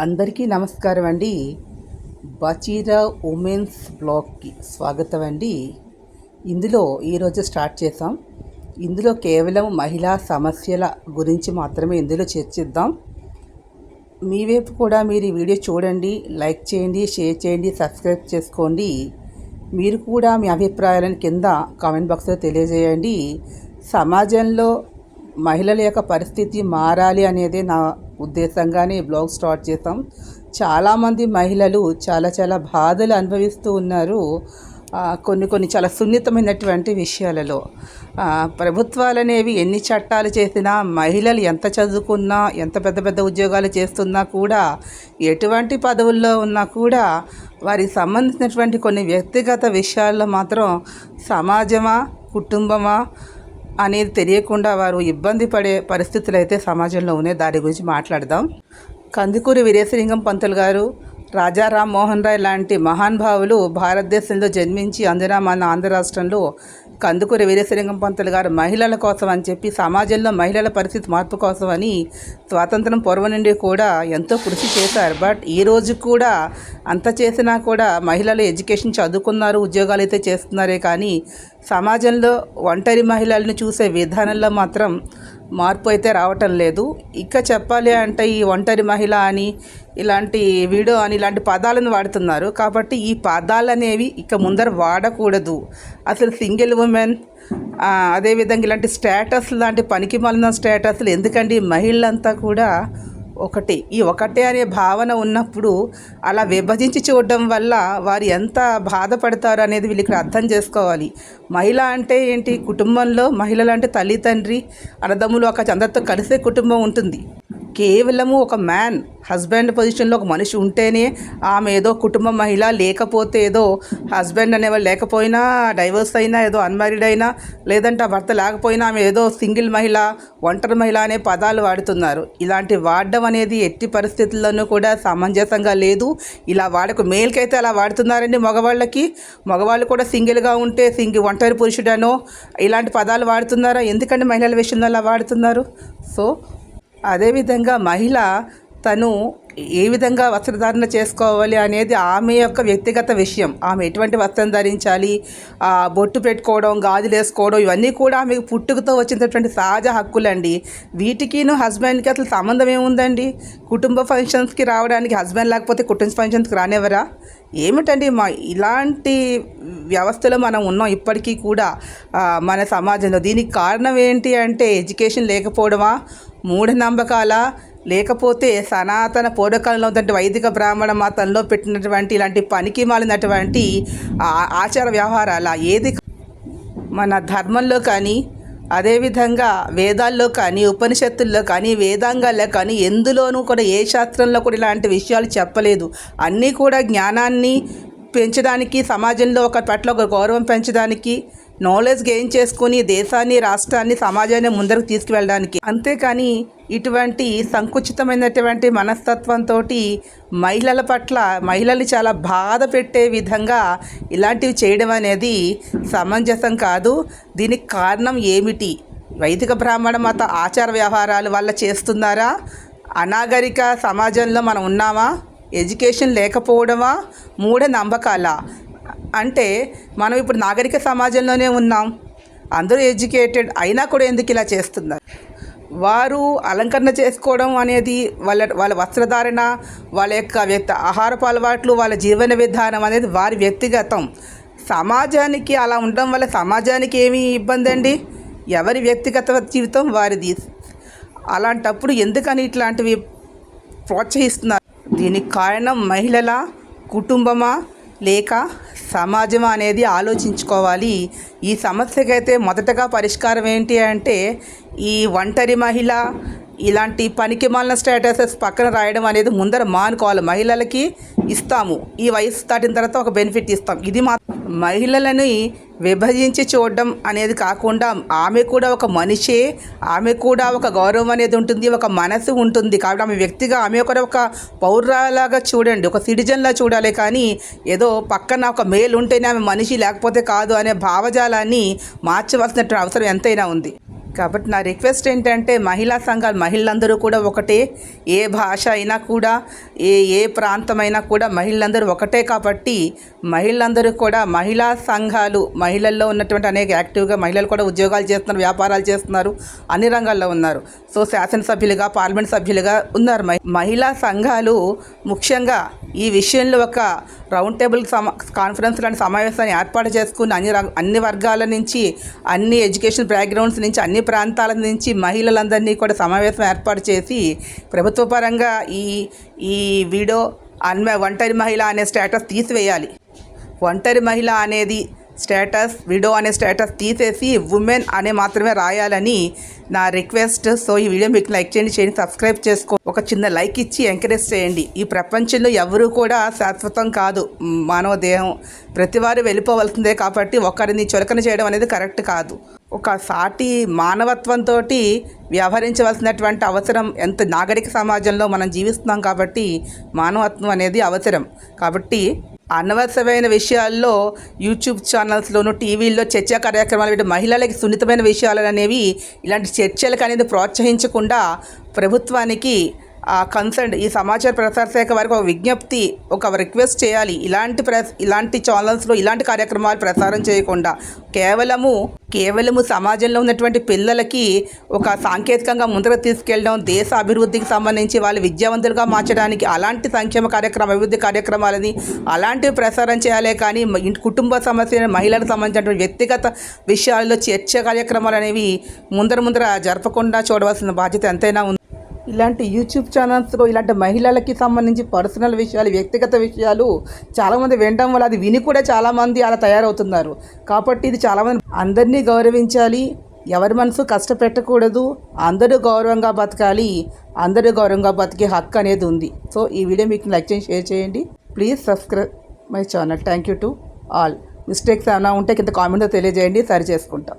అందరికీ నమస్కారం అండి. బచీరా ఉమెన్స్ బ్లాగ్కి స్వాగతం అండి. ఇందులో ఈరోజు స్టార్ట్ చేసాం ఇందులో కేవలం మహిళా సమస్యల గురించి మాత్రమే ఇందులో చర్చిద్దాం. మీ వైపు కూడా మీరు ఈ వీడియో చూడండి లైక్ చేయండి షేర్ చేయండి సబ్స్క్రైబ్ చేసుకోండి. మీరు కూడా మీ అభిప్రాయాలను కింద కామెంట్ బాక్స్లో తెలియజేయండి. సమాజంలో మహిళల యొక్క పరిస్థితి మారాలి అనేది నా ఉద్దేశంగానే ఈ బ్లాగ్ స్టార్ట్ చేసాం చాలామంది మహిళలు చాలా చాలా బాధలు అనుభవిస్తూ ఉన్నారు. కొన్ని కొన్ని చాలా సున్నితమైనటువంటి విషయాలలో. ప్రభుత్వాలు అనేవి ఎన్ని చట్టాలు చేసినా మహిళలు ఎంత చదువుకున్నా ఎంత పెద్ద పెద్ద ఉద్యోగాలు చేస్తున్నా కూడా ఎటువంటి పదవుల్లో ఉన్నా కూడా వారికి సంబంధించినటువంటి కొన్ని వ్యక్తిగత విషయాల్లో మాత్రం సమాజమా కుటుంబమా అనేది తెలియకుండా వారు ఇబ్బంది పడే పరిస్థితులు అయితే సమాజంలో ఉన్నాయి. దాని గురించి మాట్లాడదాం. కందుకూరి వీరేశలింగం పంతులు గారు రాజా రామ్ మోహన్ రాయ్ లాంటి మహానుభావులు భారతదేశంలో జన్మించి అందున మన ఆంధ్ర రాష్ట్రంలో కందుకూరి వీరేశలింగం పంతులు గారు మహిళల కోసం అని చెప్పి సమాజంలో మహిళల పరిస్థితి మార్పు కోసం అని స్వాతంత్రం పూర్వం నుండి కూడా ఎంతో కృషి చేశారు. బట్ ఈ రోజు కూడా అంత చేసినా కూడా మహిళలు ఎడ్యుకేషన్ చదువుకున్నారు ఉద్యోగాలు అయితే చేస్తున్నారే కానీ సమాజంలో ఒంటరి మహిళలను చూసే విధానంలో మాత్రం మార్పు అయితే రావటం లేదు. ఇంకా చెప్పాలి అంటే ఈ ఒంటరి మహిళ అని ఇలాంటి వీడియో అని ఇలాంటి పదాలను వాడుతున్నారు. కాబట్టి ఈ పదాలు అనేవి ఇక ముందర వాడకూడదు. అసలు సింగిల్ ఉమెన్ అదేవిధంగా ఇలాంటి స్టేటస్ లాంటి పనికి మాలిన స్టేటస్లు ఎందుకండి? మహిళలంతా కూడా ఒకటి. ఈ ఒకటే అనే భావన ఉన్నప్పుడు అలా విభజించి చూడడం వల్ల వారు ఎంత బాధపడతారు అనేది వీళ్ళు ఇక్కడ అర్థం చేసుకోవాలి. మహిళ అంటే ఏంటి? కుటుంబంలో మహిళలు అంటే తల్లి తండ్రి అన్నదమ్ములు ఒక అందరితో కలిసే కుటుంబం ఉంటుంది. కేవలము ఒక మ్యాన్ హస్బెండ్ పొజిషన్లో ఒక మనిషి ఉంటేనే ఆమె ఏదో కుటుంబ మహిళ లేకపోతే ఏదో హస్బెండ్ అనేవాళ్ళు లేకపోయినా డైవర్స్ అయినా ఏదో అన్మ్యారీడ్ అయినా లేదంటే ఆ భర్త లేకపోయినా ఆమె ఏదో సింగిల్ మహిళ ఒంటరి మహిళ అనే పదాలు వాడుతున్నారు. ఇలాంటి వాడడం అనేది ఎట్టి పరిస్థితుల్లోనూ కూడా సమంజసంగా లేదు. ఇలా వాడకు మేల్కైతే అలా వాడుతున్నారండి మగవాళ్ళకి. మగవాళ్ళు కూడా సింగిల్గా ఉంటే సింగిల్ ఒంటరి పురుషుడనో ఇలాంటి పదాలు వాడుతున్నారా? ఎందుకంటే మహిళల విషయంలో అలా వాడుతున్నారు? సో అదేవిధంగా మహిళ తను ఏ విధంగా వస్త్రధారణ చేసుకోవాలి అనేది ఆమె యొక్క వ్యక్తిగత విషయం. ఆమె ఎటువంటి వస్త్రం ధరించాలి ఆ, బొట్టు పెట్టుకోవడం గాజులు వేసుకోవడం ఇవన్నీ కూడా ఆమెకు పుట్టుకతో వచ్చినటువంటి సహజ హక్కులండి. వీటికిను హస్బెండ్కి అసలు సంబంధం ఏముందండి? కుటుంబ ఫంక్షన్స్కి రావడానికి హస్బెండ్ లేకపోతే కుటుంబ ఫంక్షన్స్కి రానివ్వరా? ఏమిటండి మా ఇలాంటి వ్యవస్థలో మనం ఉన్నాం ఇప్పటికీ కూడా మన సమాజంలో. దీనికి కారణం ఏంటి అంటే ఎడ్యుకేషన్ లేకపోవడమా? మూఢనమ్మకాల? లేకపోతే సనాతన పూర్వకాలంలో ఉన్నటువంటి వైదిక బ్రాహ్మణ మతంలో పెట్టినటువంటి ఇలాంటి పనికి మాలినటువంటి ఆచార వ్యవహారాల? ఏది మన ధర్మంలో కానీ అదేవిధంగా వేదాల్లో కానీ ఉపనిషత్తుల్లో కానీ వేదాంగాల్లో కానీ ఎందులోనూ కూడా ఏ శాస్త్రంలో కూడా ఇలాంటి విషయాలు చెప్పలేదు. అన్నీ కూడా జ్ఞానాన్ని పెంచడానికి సమాజంలో ఒక పట్ల ఒక గౌరవం పెంచడానికి నాలెడ్జ్ గెయిన్ చేసుకుని దేశాన్ని రాష్ట్రాన్ని సమాజాన్ని ముందరకు తీసుకువెళ్ళడానికి. అంతేకాని ఇటువంటి సంకుచితమైనటువంటి మనస్తత్వంతో మహిళల పట్ల మహిళలు చాలా బాధ పెట్టే విధంగా ఇలాంటివి చేయడం అనేది సమంజసం కాదు. దీనికి కారణం ఏమిటి? వైదిక బ్రాహ్మణ మత ఆచార వ్యవహారాలు వల్ల చేస్తున్నారా? అనాగరిక సమాజంలో మనం ఉన్నామా? ఎడ్యుకేషన్ లేకపోవడమా? మూఢ నమ్మకాలా అంటే మనం ఇప్పుడు నాగరిక సమాజంలోనే ఉన్నాం. అందరూ ఎడ్యుకేటెడ్ అయినా కూడా ఎందుకు ఇలా చేస్తున్నారు? వారు అలంకరణ చేసుకోవడం అనేది వాళ్ళ వాళ్ళ వస్త్రధారణ వాళ్ళ యొక్క వ్యక్తి ఆహారపు అలవాట్లు వాళ్ళ జీవన విధానం అనేది వారి వ్యక్తిగతం. సమాజానికి అలా ఉండడం వల్ల సమాజానికి ఏమి ఇబ్బంది అండి? ఎవరి వ్యక్తిగత జీవితం వారిది. అలాంటప్పుడు ఎందుకని ఇట్లాంటివి ప్రోత్సహిస్తున్నారు? దీనికి కారణం మహిళల కుటుంబమా? లేక సమాజమా అనేది ఆలోచించుకోవాలి. ఈ సమస్యకైతే మొదటగా పరిష్కారం ఏంటి అంటే ఈ ఒంటరి మహిళ ఇలాంటి పనికి మాలిన స్టేటసెస్ పక్కన రాయడం అనేది ముందర మానుకోవాలి. మహిళలకి ఇస్తాము. ఈ వయసు దాటిన తర్వాత ఒక బెనిఫిట్ ఇస్తాం. ఇది మా మహిళలని విభజించి చూడడం అనేది కాకుండా ఆమె కూడా ఒక మనిషే ఆమె కూడా ఒక గౌరవం అనేది ఉంటుంది ఒక మనసు ఉంటుంది. కాబట్టి ఆమె వ్యక్తిగా ఆమె కూడా ఒక పౌరాలాగా చూడండి ఒక సిటిజన్లా చూడాలి. కానీ ఏదో పక్కన ఒక మేల్ ఉంటేనే ఆమె మనిషి లేకపోతే కాదు అనే భావజాలాన్ని మార్చవలసినటువంటి అవసరం ఎంతైనా ఉంది. కాబట్టి నా రిక్వెస్ట్ ఏంటంటే మహిళా సంఘాలు మహిళలందరూ కూడా ఒకటే. ఏ భాష అయినా కూడా ఏ ఏ ప్రాంతమైనా కూడా మహిళలందరూ ఒకటే కాబట్టి మహిళలందరూ కూడా మహిళా సంఘాలు మహిళల్లో ఉన్నటువంటి అనేక యాక్టివ్గా మహిళలు కూడా ఉద్యోగాలు చేస్తున్నారు వ్యాపారాలు చేస్తున్నారు అన్ని రంగాల్లో ఉన్నారు. సో శాసనసభ్యులుగా పార్లమెంట్ సభ్యులుగా ఉన్నారు. మహి- మహిళా సంఘాలు ముఖ్యంగా ఈ విషయంలో ఒక రౌండ్ టేబుల్ సమ కాన్ఫరెన్స్ లాంటి సమావేశాన్ని ఏర్పాటు చేసుకుని అన్ని అన్ని వర్గాల నుంచి అన్ని ఎడ్యుకేషన్ బ్యాక్గ్రౌండ్స్ నుంచి అన్ని ప్రాంతాల నుంచి మహిళలందరినీ కూడా సమావేశం ఏర్పాటు చేసి ప్రభుత్వ పరంగా ఈ ఈ వీడో అన్మ ఒంటరి మహిళ అనే స్టేటస్ తీసివేయాలి. ఒంటరి మహిళ అనేది స్టేటస్ విడో అనే స్టేటస్ తీసేసి ఉమెన్ అనే మాత్రమే రాయాలని నా రిక్వెస్ట్. సో ఈ వీడియో మీకు లైక్ చేయండి చేయండి సబ్స్క్రైబ్ చేసుకో. ఒక చిన్న లైక్ ఇచ్చి ఎంకరేజ్ చేయండి. ఈ ప్రపంచంలో ఎవరు కూడా శాశ్వతం కాదు. మానవ దేహం ప్రతివారు వెళ్ళిపోవలసిందే కాబట్టి ఒకరిని చులకన చేయడం అనేది కరెక్ట్ కాదు. ఒక సాటి మానవత్వంతో వ్యవహరించవలసినటువంటి అవసరం ఎంత నాగరిక సమాజంలో మనం జీవిస్తున్నాం కాబట్టి మానవత్వం అనేది అవసరం. కాబట్టి అనవసరమైన విషయాల్లో యూట్యూబ్ ఛానల్స్లోను టీవీల్లో చర్చా కార్యక్రమాలు వీటి మహిళలకి సున్నితమైన విషయాలు అనేవి ఇలాంటి చర్చలకు అనేది ప్రోత్సహించకుండా ప్రభుత్వానికి కన్సర్న్ ఈ సమాచార ప్రసార శాఖ వారికి ఒక విజ్ఞప్తి ఒక రిక్వెస్ట్ చేయాలి. ఇలాంటి ప్రెస్ ఇలాంటి ఛానల్స్లో ఇలాంటి కార్యక్రమాలు ప్రసారం చేయకుండా కేవలము కేవలము సమాజంలో ఉన్నటువంటి పిల్లలకి ఒక సాంకేతికంగా ముందుకు తీసుకెళ్ళడం దేశ అభివృద్ధికి సంబంధించి వాళ్ళు విద్యావంతులుగా మార్చడానికి అలాంటి సంక్షేమ కార్యక్రమ అభివృద్ధి కార్యక్రమాలని అలాంటివి ప్రసారం చేయాలే కానీ ఇంటి కుటుంబ సమస్య మహిళలకు సంబంధించినటువంటి వ్యక్తిగత విషయాల్లో చర్చ కార్యక్రమాలు అనేవి ముందర ముందర జరపకుండా చూడవలసిన బాధ్యత ఎంతైనా ఉంది. ఇలాంటి యూట్యూబ్ ఛానల్స్లో ఇలాంటి మహిళలకి సంబంధించి పర్సనల్ విషయాలు వ్యక్తిగత విషయాలు చాలామంది వినడం వల్ల అది విని కూడా చాలామంది అలా తయారవుతున్నారు. కాబట్టి ఇది చాలామంది అందరినీ గౌరవించాలి. ఎవరి మనసు కష్టపెట్టకూడదు. అందరూ గౌరవంగా బతకాలి. అందరూ గౌరవంగా బతికే హక్కు అనేది ఉంది. సో ఈ వీడియో మీకు లైక్ చేసి షేర్ చేయండి. Please subscribe my channel thank you to all mistakes ఏమైనా ఉంటే కింద కామెంట్లో తెలియజేయండి. సరి చేసుకుంటాం.